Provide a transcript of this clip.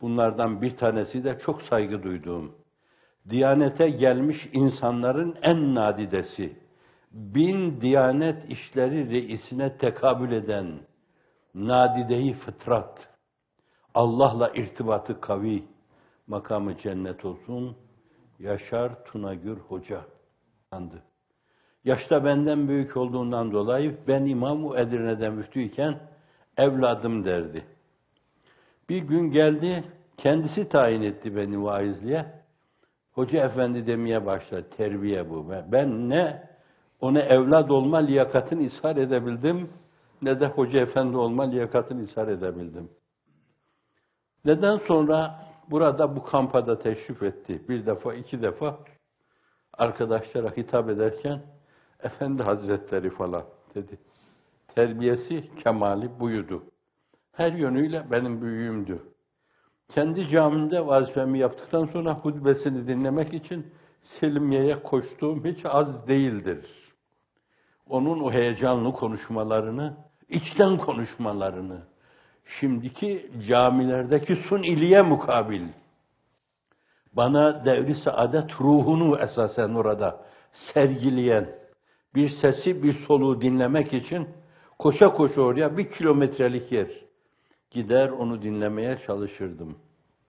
Bunlardan bir tanesi de çok saygı duyduğum, Diyanete gelmiş insanların en nadidesi, bin Diyanet işleri reisine tekabül eden nadideyi fıtrat, Allah'la irtibatı kavi, makamı cennet olsun, Yaşar Tunagür Hoca andı. Yaşta benden büyük olduğundan dolayı ben İmam-ı Edirne'de müftüyken evladım derdi. Bir gün geldi, kendisi tayin etti beni vaizliğe. Hoca efendi demeye başladı, terbiye bu. Ben ne ona evlat olma liyakatını ishar edebildim, ne de hoca efendi olma liyakatını ishar edebildim. Neden sonra burada bu kampada teşrif etti. Bir defa, iki defa arkadaşlara hitap ederken Efendi Hazretleri falan dedi. Terbiyesi, kemali buydu. Her yönüyle benim büyüğümdü. Kendi camimde vazifemi yaptıktan sonra hutbesini dinlemek için Selimiye'ye koştuğum hiç az değildir. Onun o heyecanlı konuşmalarını, içten konuşmalarını, şimdiki camilerdeki sun iliye mukabil, bana devri saadet ruhunu esasen orada sergileyen, bir sesi, bir soluğu dinlemek için koşa koşa oraya bir kilometrelik yer gider onu dinlemeye çalışırdım.